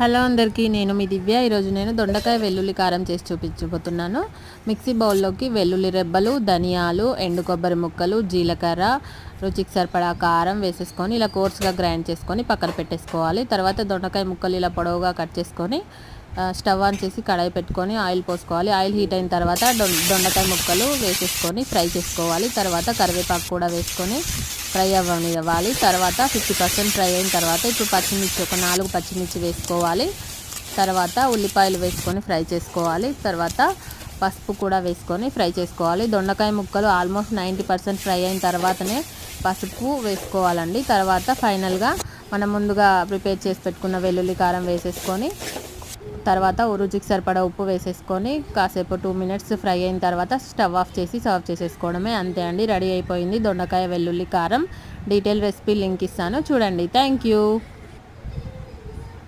Hello అందరికీ నేను మీ దివ్య. ఈరోజు నేను దొండకాయ వెల్లుల్లి కారం చేసి చూపించబోతున్నాను. మిక్సీ బౌల్లోకి వెల్లుల్లి రెబ్బలు ధనియాలు ఎండు కొబ్బరి ముక్కలు జీలకర్ర రుచికి సరిపడా కారం వేసేసుకొని ఇలా కోర్స్గా గ్రైండ్ చేసుకొని పక్కన పెట్టేసుకోవాలి. తర్వాత దొండకాయ ముక్కలు ఇలా పొడవుగా కట్ చేసుకొని స్టవ్ ఆన్ చేసి కడాయి పెట్టుకొని ఆయిల్ పోసుకోవాలి. ఆయిల్ హీట్ అయిన తర్వాత దొండకాయ ముక్కలు వేసేసుకొని ఫ్రై చేసుకోవాలి. తర్వాత కరివేపాకు కూడా వేసుకొని ఫ్రై అవ్వనివ్వాలి. తర్వాత ఫిఫ్టీ పర్సెంట్ ఫ్రై అయిన తర్వాత ఇప్పుడు పచ్చిమిర్చి ఒక నాలుగు పచ్చిమిర్చి వేసుకోవాలి. తర్వాత ఉల్లిపాయలు వేసుకొని ఫ్రై చేసుకోవాలి. తర్వాత పసుపు కూడా వేసుకొని ఫ్రై చేసుకోవాలి. దొండకాయ ముక్కలు ఆల్మోస్ట్ నైంటీ పర్సెంట్ ఫ్రై అయిన తర్వాతనే పసుపు వేసుకోవాలండి. తర్వాత ఫైనల్గా మనం ముందుగా ప్రిపేర్ చేసి పెట్టుకున్న వెల్లుల్లి కారం వేసేసుకొని తర్వాత రుచికి సరిపడా ఉప్పు వేసేసుకొని కాసేపు టూ మినిట్స్ ఫ్రై అయిన తర్వాత స్టవ్ ఆఫ్ చేసి సర్వ్ చేసేసుకోవడమే అంతే అండి. రెడీ అయిపోయింది దొండకాయ వెల్లుల్లి కారం. డీటెయిల్ రెసిపీ లింక్ ఇస్తాను. చూడండి. Thank you.